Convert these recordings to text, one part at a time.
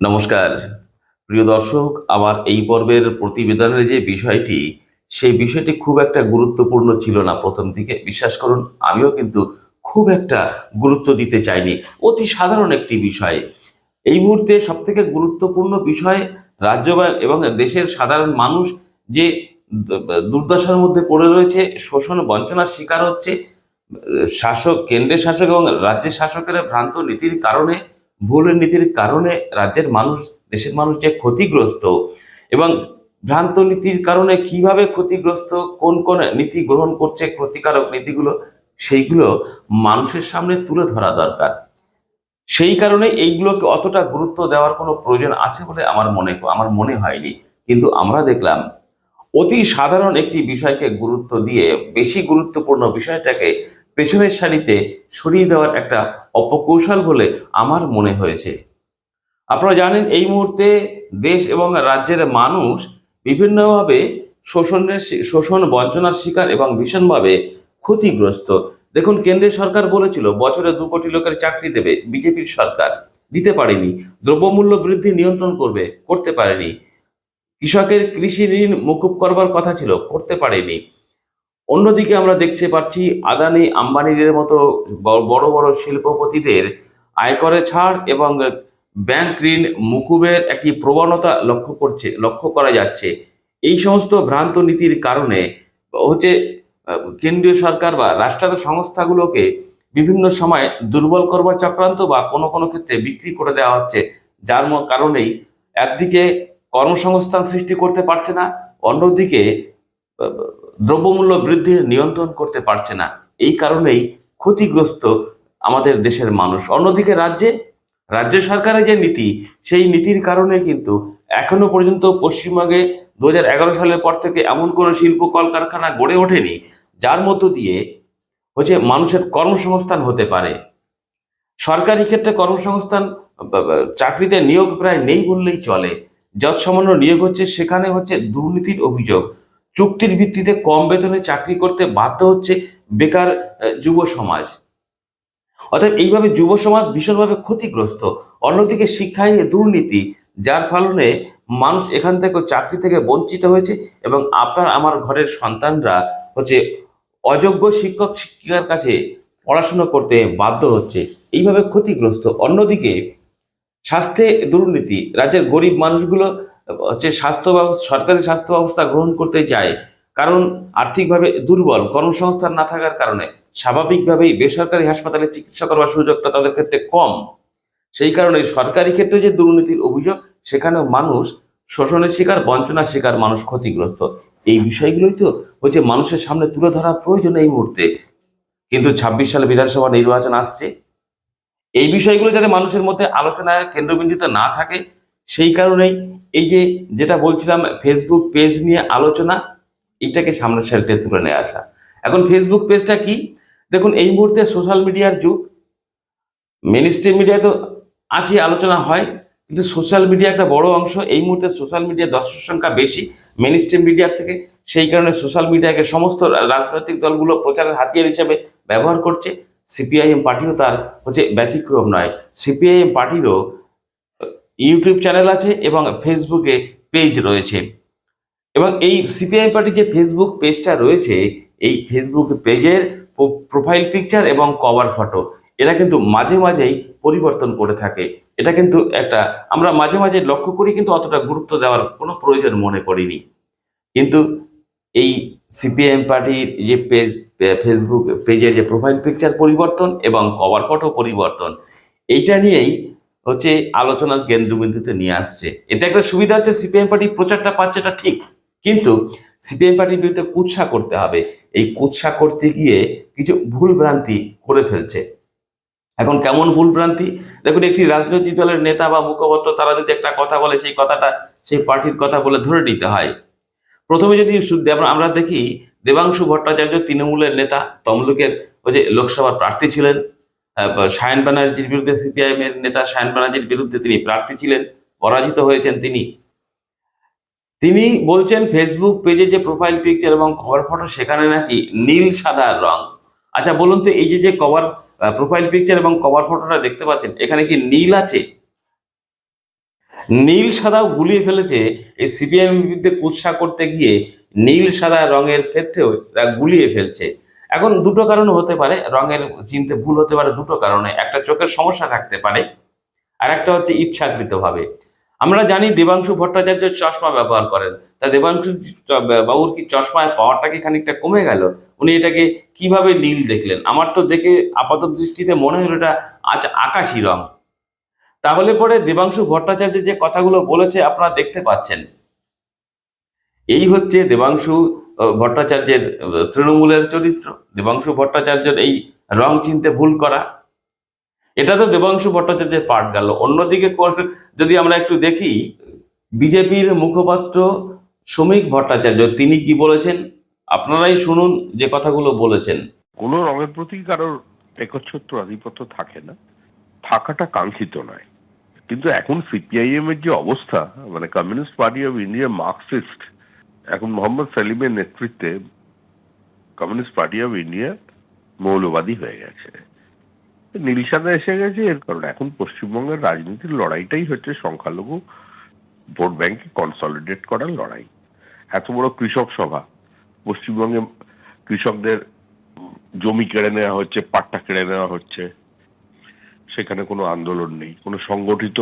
নমস্কার। প্রিয় দর্শক, আমার এই পর্বের প্রতিবেদনের যে বিষয়টি, সেই বিষয়টি খুব একটা গুরুত্বপূর্ণ ছিল না প্রথম দিকে। বিশ্বাস করুন, আমিও কিন্তু খুব একটা গুরুত্ব দিতে চাইনি। অতি সাধারণ একটি বিষয়। এই মুহূর্তে সব থেকে গুরুত্বপূর্ণ বিষয় রাজ্য এবং দেশের সাধারণ মানুষ যে দুর্দশার মধ্যে পড়ে রয়েছে, শোষণ বঞ্চনার শিকার হচ্ছে, শাসক, কেন্দ্রের শাসক এবং রাজ্যের শাসকের ভ্রান্ত নীতির কারণে ভুল নীতির কারণে রাজ্যের মানুষ, দেশের মানুষ যে ক্ষতিগ্রস্ত এবং ভ্রান্ত নীতির কারণে কীভাবে ক্ষতিগ্রস্ত, কোন কোন নীতি গ্রহণ করছে, ক্ষতিকারক নীতিগুলো, সেইগুলো মানুষের সামনে তুলে ধরা দরকার। সেই কারণে এইগুলোকে অতটা গুরুত্ব দেওয়ার কোনো প্রয়োজন আছে বলে আমার মনে আমার মনে হয়নি। কিন্তু আমরা দেখলাম, অতি সাধারণ একটি বিষয়কে গুরুত্ব দিয়ে, বেশি গুরুত্বপূর্ণ বিষয়টাকে পেছনের সারিতে সরিয়ে দেওয়ার একটা অপকৌশল বলে আমার মনে হয়েছে। আপনারা জানেন এই মুহূর্তে দেশ এবং রাজ্যের মানুষ বিভিন্নভাবে শোষণের শোষণ বঞ্চনার শিকার এবং ভীষণভাবে ক্ষতিগ্রস্ত। দেখুন, কেন্দ্রের সরকার বলেছিল, বছরে দু কোটি লোকের চাকরি দেবে বিজেপির সরকার। দিতে পারেনি, দ্রব্যমূল্য বৃদ্ধি নিয়ন্ত্রণ করবে, করতে পারেনি। কৃষকের কৃষি ঋণ মুকুব করবার কথা ছিল, করতে পারেনি। অন্যদিকে আমরা দেখতে পাচ্ছি আদানি আম্বানিদের মতো বড় বড় শিল্পপতিদের আয়করে ছাড় এবং ব্যাংক ঋণ মুকুবের একটি প্রবণতা লক্ষ্য করছে, লক্ষ্য করা যাচ্ছে। এই সমস্ত ভ্রান্ত নীতির কারণে হচ্ছে, কেন্দ্রীয় সরকার বা রাষ্ট্রায়ত্ত সংস্থাগুলোকে বিভিন্ন সময় দুর্বল করবার চক্রান্ত বা কোনো কোনো ক্ষেত্রে বিক্রি করে দেওয়া হচ্ছে, যার কারণেই একদিকে কর্মসংস্থান সৃষ্টি করতে পারছে না, অন্যদিকে দ্রব্যমূল্য বৃদ্ধির নিয়ন্ত্রণ করতে পারছে না। এই কারণেই ক্ষতিগ্রস্ত আমাদের দেশের মানুষ। অন্যদিকে রাজ্যে, রাজ্য সরকারের যে নীতি, সেই নীতির কারণে কিন্তু এখনও পর্যন্ত পশ্চিমবঙ্গে দু হাজার এগারো সালের পর থেকে এমন কোনো শিল্প কলকারখানা গড়ে ওঠেনি, যার মধ্য দিয়ে হচ্ছে মানুষের কর্মসংস্থান হতে পারে। সরকারি ক্ষেত্রে কর্মসংস্থান চাকরিতে নিয়োগ প্রায় নেই বললেই চলে। যত সামান্য নিয়োগ হচ্ছে, সেখানে হচ্ছে দুর্নীতির অভিযোগ। চুক্তির ভিত্তিতে কম বেতনে চাকরি করতে বাধ্য হচ্ছে বেকার যুব সমাজ। অর্থাৎ এইভাবে যুব সমাজ ভীষণভাবে ক্ষতিগ্রস্ত। অন্যদিকে শিক্ষায় দুর্নীতি, যার ফলনে মানুষ এখান থেকে চাকরি থেকে বঞ্চিত হয়েছে এবং আপনার, আমার ঘরের সন্তানরা হচ্ছে অযোগ্য শিক্ষক, শিক্ষিকার কাছে পড়াশোনা করতে বাধ্য হচ্ছে। এইভাবে ক্ষতিগ্রস্ত। অন্যদিকে স্বাস্থ্যে দুর্নীতি, রাজ্যের গরিব মানুষগুলো হচ্ছে স্বাস্থ্য ব্যবস্থা, সরকারি স্বাস্থ্য ব্যবস্থা গ্রহণ করতে যায়, কারণ আর্থিকভাবে দুর্বল, কর্মসংস্থান না থাকার কারণে স্বাভাবিকভাবেই বেসরকারি হাসপাতালে চিকিৎসা করবার সুযোগটা তাদের ক্ষেত্রে কম। সেই কারণে সরকারি ক্ষেত্রে যে দুর্নীতির অভিযোগ, সেখানেও মানুষ শোষণের শিকার, বঞ্চনার শিকার, মানুষ ক্ষতিগ্রস্ত। এই বিষয়গুলোই তো হচ্ছে মানুষের সামনে তুলে ধরা প্রয়োজন এই মুহূর্তে। কিন্তু ছাব্বিশ সালে বিধানসভা নির্বাচন আসছে। এই বিষয়গুলো যাতে মানুষের মধ্যে আলোচনায় কেন্দ্রবিন্দুতে না থাকে সেই কারণেই এই যে যেটা বলছিলাম ফেসবুক পেজ নিয়ে আলোচনা, এটাকে সামনের সারিতে তুলে নিয়ে আসা। এখন ফেসবুক পেজটা কি? দেখুন, এই মুহূর্তে সোশ্যাল মিডিয়ার যুগ। মেন স্ট্রিম মিডিয়া তো আছে আলোচনা হয়, কিন্তু সোশ্যাল মিডিয়া একটা বড় অংশ। এই মুহূর্তে সোশ্যাল মিডিয়া দর্শক সংখ্যা বেশি মেন স্ট্রিম মিডিয়ার থেকে। সেই কারণে সোশ্যাল মিডিয়াকে সমস্ত রাজনৈতিক দলগুলো প্রচারের হাতিয়ার হিসেবে ব্যবহার করছে। সিপিআইএম পার্টিও তার হচ্ছে ব্যতিক্রম নয়। সিপিআইএম পার্টিরও ইউটিউব চ্যানেল আছে এবং ফেসবুকে পেজ রয়েছে। এবং এই সিপিআই পার্টি যে ফেসবুক পেজটা রয়েছে, এই ফেসবুক পেজের প্রোফাইল পিকচার এবং কভার ফটো, এরা কিন্তু মাঝে মাঝেই পরিবর্তন করে থাকে। এটা কিন্তু একটা, আমরা মাঝে মাঝে লক্ষ্য করি কিন্তু অতটা গুরুত্ব দেওয়ার কোনো প্রয়োজন মনে করিনি। কিন্তু এই সিপিআইএম পার্টির যে পেজ ফেসবুক পেজের যে প্রোফাইল পিকচার পরিবর্তন এবং কভার ফটো পরিবর্তন, এইটা নিয়েই হচ্ছে আলোচনার কেন্দ্রবিন্দুতে নিয়ে আসছে। এতে একটা সুবিধা হচ্ছে সিপিএম পার্টি প্রচারটা পাচ্ছে এটা ঠিক, কিন্তু সিপিএম পার্টির বিরুদ্ধে কুৎসা করতে হবে। এই কুৎসা করতে গিয়ে কিছু ভুল ভ্রান্তি করে ফেলছে। এখন কেমন ভুল ভ্রান্তি দেখুন, একটি রাজনৈতিক দলের নেতা বা মুখপাত্র, তারা যদি একটা কথা বলে, সেই কথাটা সেই পার্টির কথা বলে ধরে নিতে হয়। প্রথমে যদি আমরা দেখি দেবাংশু ভট্টাচার্য তৃণমূলের নেতা, তমলুকের ওই যে লোকসভার প্রার্থী ছিলেন। সায়ন ব্যানার্জির বিরুদ্ধে সিপিআইএম এর নেতা সায়ন ব্যানার্জির বিরুদ্ধে তিনি প্রার্থী ছিলেন, পরাজিত হয়েছেন তিনি। তিনি বলছেন, ফেসবুক পেজে যে প্রোফাইল পিকচার এবং কভার ফটো সেখানে নাকি নীল সাদা রং। আচ্ছা বলুন তো, এই যে যে কভার প্রোফাইল পিকচার এবং কভার ফটোটা দেখতে পাচ্ছেন, এখানে কি নীল আছে? নীল সাদাও গুলিয়ে ফেলেছে এই সিপিএম বিরুদ্ধে কুৎসা করতে গিয়ে নীল সাদা রঙের ক্ষেত্রেও গুলিয়ে ফেলছে। এখন দুটো কারণ হতে পারে, রঙের চিনতে ভুল হতে পারে দুটো কারণে। একটা চোখের সমস্যা থাকতে পারে আর একটা হচ্ছে ইচ্ছাকৃতভাবে। আমরা জানি দেবাংশু ভট্টাচার্য চশমা ব্যবহার করেন। তা দেবাংশু বাবুর কি চশমায় পাওয়ারটা কি খানিকটা কমে গেল? উনি এটাকে কীভাবে নীল দেখলেন? আমার তো দেখে আপাত দৃষ্টিতে মনে হলো এটা আজ আকাশি রং। তাহলে পরে দেবাংশু ভট্টাচার্য যে কথাগুলো বলেছে আপনারা দেখতে পাচ্ছেন। এই হচ্ছে দেবাংশু ভট্টাচার্যের তৃণমূলের চরিত্র। দেবাংশু ভট্টাচার্যের এই রং চিনতে ভুল করা। এটা তো দেবাংশু ভট্টাচার্যের পাঠ গেল। অন্যদিকে যদি আমরা একটু দেখি, বিজেপির মুখপাত্র শ্রমিক ভট্টাচার্য, তিনি কি বলেছেন? আপনারাই শুনুন যে কথাগুলো বলেছেন। কোনো রঙের প্রতি কারোর একচ্ছত্র আধিপত্য থাকে না। থাকাটা কাঙ্ক্ষিত নয়। কিন্তু এখন সিপিআইএম এর যে অবস্থা মানে Communist Party of India Marxist এখন মোহাম্মদ সেলিমের নেতৃত্বে কমিউনিস্ট পার্টি অফ ইন্ডিয়া মৌলবাদী হয়ে গেছে। নীল সাদা এসে গেছে, এর কারণ এখন পশ্চিমবঙ্গের রাজনীতির লড়াইটাই হচ্ছে সংখ্যালঘু ভোট ব্যাংকে কনসলিডেট করার লড়াই। এত বড় কৃষক সভা, পশ্চিমবঙ্গে কৃষকদের জমি কেড়ে নেওয়া হচ্ছে, পাট্টা কেড়ে নেওয়া হচ্ছে। সেখানে কোনো আন্দোলন নেই, কোনো সংগঠিত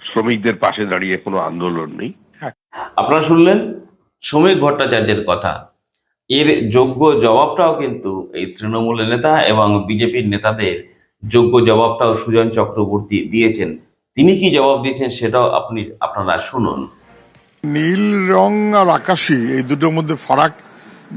শ্রমিকদের পাশে দাঁড়িয়ে কোনো আন্দোলন নেই। আপনারা শুনলেন শ্রমিক ভট্টাচার্যের কথা। এর যোগ্য জবাবটাও কিন্তু এই তৃণমূলের নেতা এবং বিজেপির নেতাদের যোগ্য জবাবটাও সুজন চক্রবর্তী দিয়েছেন। তিনি কি জবাব দিয়েছেন সেটাও আপনি আপনারা শুনুন। নীল রং আর আকাশি এই দুটোর মধ্যে ফারাক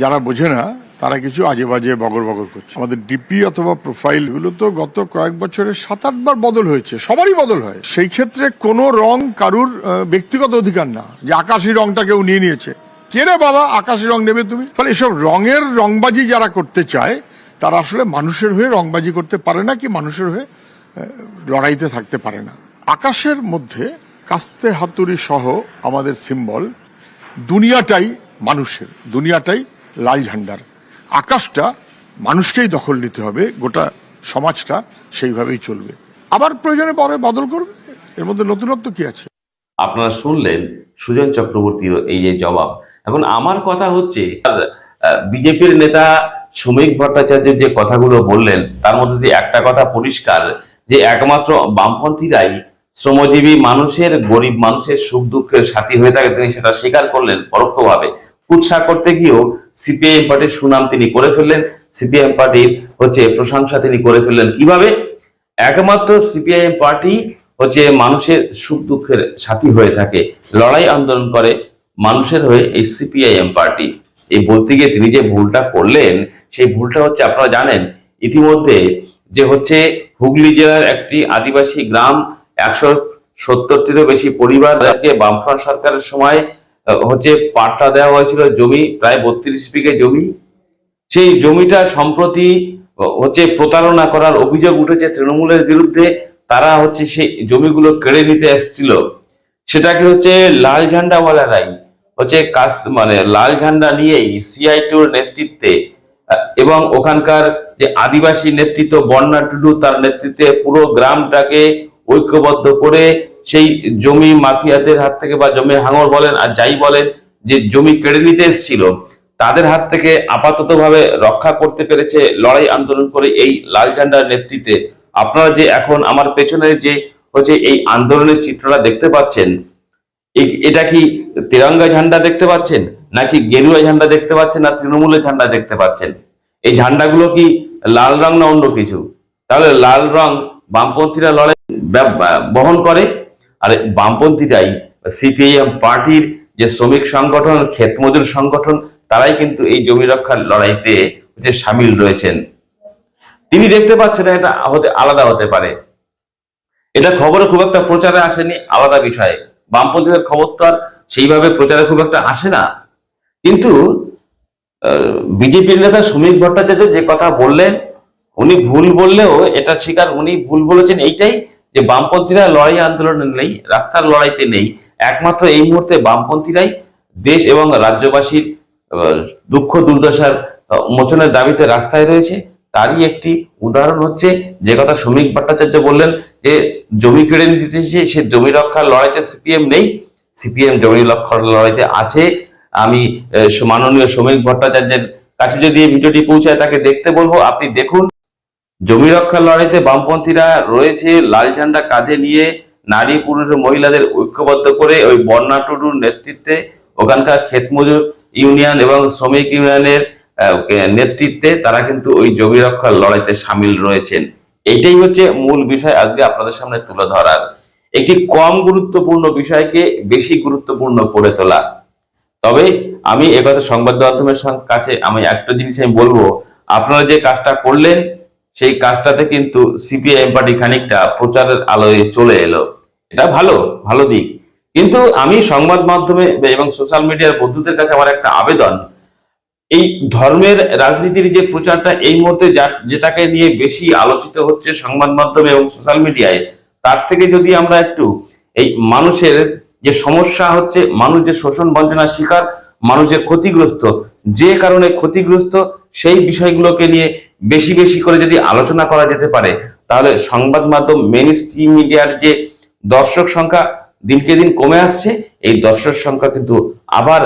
যারা বোঝে না তারা কিছু আজে বাজে বগর বগর করছে। আমাদের ডিপি অথবা প্রোফাইলগুলো তো গত কয়েক বছরে সাত আটবার বদল হয়েছে, সবারই বদল হয়। সেই ক্ষেত্রে কোনো রং কারুর ব্যক্তিগত অধিকার না যে আকাশি রংটা কেউ নিয়ে নিয়েছে। কে রে বাবা, আকাশি রং নেবে তুমি? তাহলে এসব রঙের রংবাজি যারা করতে চায়, তারা আসলে মানুষের হয়ে রংবাজি করতে পারে না কি মানুষের হয়ে লড়াইতে থাকতে পারে না। আকাশের মধ্যে কাস্তে হাতুড়ি সহ আমাদের সিম্বল, দুনিয়াটাই মানুষের, দুনিয়াটাই লাল ঝান্ডার। আকাশটা মানুষকেই দখল নিতে হবে, গোটা সমাজটা সেইভাবেই চলবে। আবার প্রয়োজনে পরে বদল করবে, এর মধ্যে নতুনত্ব কি আছে? আপনারা শুনলেন সুজন চক্রবর্তীর এই যে জবাব। এখন আমার কথা হচ্ছে বিজেপির নেতা শ্রমিক ভট্টাচার্যের যে কথাগুলো বললেন, তার মধ্যে দিয়ে একটা কথা পরিষ্কার, যে একমাত্র বামপন্থীরাই শ্রমজীবী মানুষের, গরিব মানুষের সুখ দুঃখের সাথী হয়ে থাকে, তিনি সেটা স্বীকার করলেন পরোক্ষভাবে। কুৎসা করতে গিয়েও সিপিআইএম পার্টির সুনাম তিনি করে ফেললেন। সিপিআইএম পার্টির হচ্ছে প্রশংসা তিনি করে ফেললেন। কীভাবে? একমাত্র সিপিআইএম পার্টি হচ্ছে মানুষের সুখ দুঃখের সাথী হয়ে থাকে, লড়াই আন্দোলন করে মানুষের হয়ে এই সিপিআইএম পার্টি এই বলতে গিয়ে তিনি যে ভুলটা করলেন, সেই ভুলটা হচ্ছে আপনারা জানেন, ইতিমধ্যে যে হচ্ছে হুগলি জেলার একটি আদিবাসী গ্রাম একশো সত্তরটিরও বেশি পরিবারকে বামফ্রন্ট সরকারের সময় হচ্ছে পাট্টা দেওয়া হয়েছিল জমি, প্রায় বত্রিশ বিঘে জমি। সেই জমিটা সম্প্রতি হচ্ছে প্রতারণা করার অভিযোগ উঠেছে তৃণমূলের বিরুদ্ধে। তারা হচ্ছে সেই জমিগুলো কেড়ে নিতে এসেছিল। সেটাকে হচ্ছে লাল ঝান্ডা ঝান্ডাওয়ালারাই হচ্ছে কাজ মানে লাল ঝান্ডা নিয়েই সিআইটির নেতৃত্বে এবং ওখানকার যে আদিবাসী নেতৃত্ব বন্যা টুডু, তার নেতৃত্বে পুরো গ্রামটাকে ঐক্যবদ্ধ করে সেই জমি মাফিয়াদের হাত থেকে বা জমি হাঙর বলেন আর যাই বলেন, যে জমি কেড়ে নিতে এসেছিল, তাদের হাত থেকে আপাতত ভাবে রক্ষা করতে পেরেছে লড়াই আন্দোলন করে এই লাল ঝান্ডার নেতৃত্বে। আপনারা যে এখন আমার পেছনে যে হচ্ছে এই আন্দোলনের চিত্রটা দেখতে পাচ্ছেন এটা কি তিরঙ্গা ঝান্ডা দেখতে পাচ্ছেন, নাকি গেরুয়া ঝান্ডা দেখতে পাচ্ছেন, না তৃণমূলের ঝান্ডা দেখতে পাচ্ছেন? এই ঝান্ডাগুলো কি লাল রং না অন্য কিছু? তাহলে লাল রং বামপন্থীরা লড়াই বহন করে আর বামপন্থীরাই সিপিআইএম পার্টির যে শ্রমিক সংগঠন ক্ষেত মজুর সংগঠন, তারাই কিন্তু এই জমি রক্ষার লড়াইতে যে সামিল রয়েছেন। তিনি দেখতে পাচ্ছেন এটা হতে আলাদা হতে পারে। এটা খবরে খুব একটা প্রচারে আসেনি, আলাদা বিষয়ে। বামপন্থীদের খবর তো আর সেইভাবে প্রচারে খুব একটা আসে না। কিন্তু বিজেপির নেতা সুমিত ভট্টাচার্য যে কথা বললেন, উনি ভুল বললেও এটা স্বীকার, উনি ভুল বলেছেন, এইটাই যে বামপন্থীরা লড়াই আন্দোলনে নেই, রাস্তার লড়াইতে নেই, একমাত্র এই মুহূর্তে বামপন্থীরাই দেশ এবং রাজ্যবাসীর দুঃখ দুর্দশার মোচনের দাবিতে রাস্তায় রয়েছে। তারই একটি উদাহরণ হচ্ছে যে কথা শ্রমিক ভট্টাচার্য বললেন যে জমি কেড়ে নিতে সে জমি রক্ষার লড়াইতে সিপিএম নেই। সিপিএম জমি রক্ষার লড়াইতে আছে। আমি মাননীয় শ্রমিক ভট্টাচার্যের কাছে যদি ভিডিওটি পৌঁছায় তাকে দেখতে বলব। আপনি দেখুন। জমি রক্ষার লড়াইতে বামপন্থীরা রয়েছে লাল ঝান্ডা কাঁধে নিয়ে নারী, পুরুষ মহিলাদের ঐক্যবদ্ধ করে ওই বন্যা টুডুর নেতৃত্বে ওখানকার ক্ষেত মজুর ইউনিয়ন এবং শ্রমিক ইউনিয়নের নেতৃত্বে তারা কিন্তু ওই জমি রক্ষার লড়াইতে সামিল রয়েছেন। এইটাই হচ্ছে মূল বিষয় আজকে আপনাদের সামনে তুলে ধরার। একটি কম গুরুত্বপূর্ণ বিষয়কে বেশি গুরুত্বপূর্ণ করে তোলা। তবে আমি এবারে সংবাদ মাধ্যমের কাছে আমি একটা জিনিস আমি বলব, আপনারা যে কাজটা করলেন সেই কাজটাতে কিন্তু সিপিআইএম পার্টি খানিকটা প্রচারের আলোয় চলে এলো। এটা ভালো ভালো দিক। কিন্তু আমি সংবাদ মাধ্যমে এবং সোশ্যাল মিডিয়ার বন্ধুদের কাছে আমার একটা আবেদন, এই ধর্মের রাজনীতির যে প্রচারটা এই মুহূর্তে যেটাকে নিয়ে বেশি আলোচিত হচ্ছে সংবাদ মাধ্যমে এবং সোশ্যাল মিডিয়ায়, তার থেকে যদি আমরা একটু এই মানুষের যে সমস্যা হচ্ছে, মানুষ যে শোষণ বঞ্চনার শিকার মানুষ যে ক্ষতিগ্রস্ত, যে কারণে ক্ষতিগ্রস্ত, সেই বিষয়গুলোকে নিয়ে বেশি বেশি করে যদি আলোচনা করা যেতে পারে, তাহলে সংবাদ মাধ্যম মেন স্ট্রিম মিডিয়ার যে দর্শক সংখ্যা দিনকে দিন কমে আসছে, এই দর্শক সংখ্যা কিন্তু আবার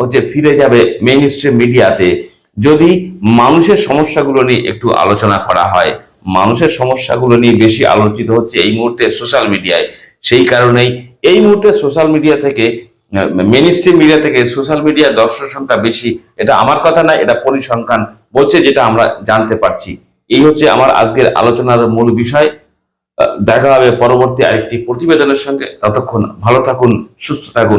হচ্ছে ফিরে যাবে মেইন স্ট্রিম মিডিয়াতে যদি মানুষের সমস্যাগুলো নিয়ে একটু আলোচনা করা হয়, মানুষের সমস্যাগুলো নিয়ে বেশি আলোচিত হচ্ছে এই মুহূর্তে সোশ্যাল মিডিয়ায় সেই কারণেই এই মুহূর্তে সোশ্যাল মিডিয়া থেকে মেন স্ট্রিম মিডিয়া থেকে সোশ্যাল মিডিয়া দর্শক সংখ্যা বেশি, এটা আমার কথা না, এটা পরিসংখ্যান বলছে যেটা আমরা জানতে পারছি। এই হচ্ছে আমার আজকের আলোচনার মূল বিষয়। দেখা হবে পরবর্তী আরেকটি প্রতিবেদনের সঙ্গে। ততক্ষণ ভালো থাকুন, সুস্থ থাকুন।